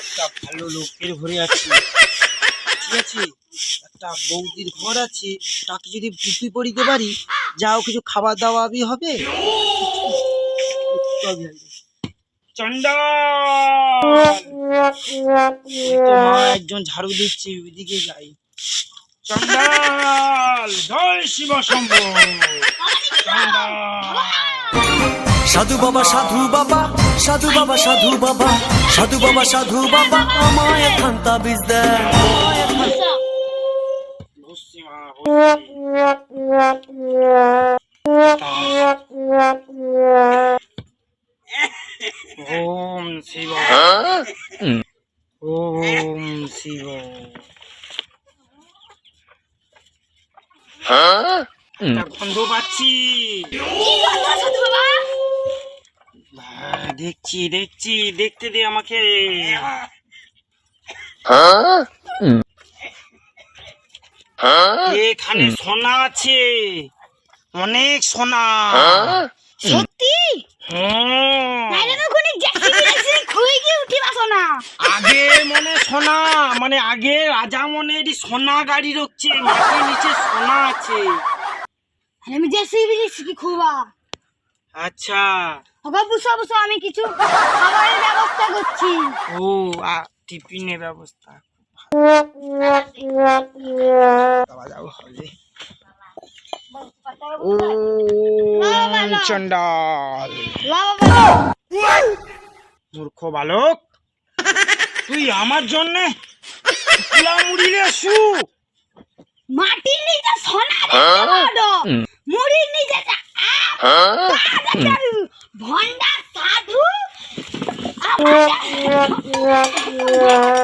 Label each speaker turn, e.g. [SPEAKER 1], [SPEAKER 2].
[SPEAKER 1] একটা ভালো লোকের ঘরে আছি ঠিক আছে একটা বৌদির ঘর আছে তাকে যদি টুপি পরিতে পারি যাও কিছু খাবার দাওয়া বি হবে একজন ঝাড়ু দিচ্ছে ওইদিকে যাই চন্ডাল! জয় শিব শম্ভু চন্ডাল!
[SPEAKER 2] সাধু বাবা সাধু বাবা সাধু বাবা সাধু বাবা সাধু বাবা সাধু বাবা আমায় খান্তা বীজ দেন।
[SPEAKER 1] ওম শিব। ওম শিব। একটা গন্ধ পাচ্ছি। হ্যাঁ, দেখছি দেখছি দেখতে দে আমাকে। এখানে সোনা আছে অনেক সোনা।
[SPEAKER 3] সত্যি?
[SPEAKER 1] আগে মনে সোনা মানে আগে রাজা মনে এটি সোনা গাড়ি রচ্ছে মাটির নিচে সোনা আছে।
[SPEAKER 3] আমি জেসিবি খুবা?
[SPEAKER 1] আচ্ছা।
[SPEAKER 3] আমি কিছু খাবারের ব্যবস্থা করছি।
[SPEAKER 1] ও আ, টিফিনের ব্যবস্থা। ও চন্ডাল মূর্খ বালক। তুই আমার জন্য মুড়িলে
[SPEAKER 3] মাটির নিচে সোনা দেখতে বড় মুড়ির নিচে যা ভন্ডা সাধু?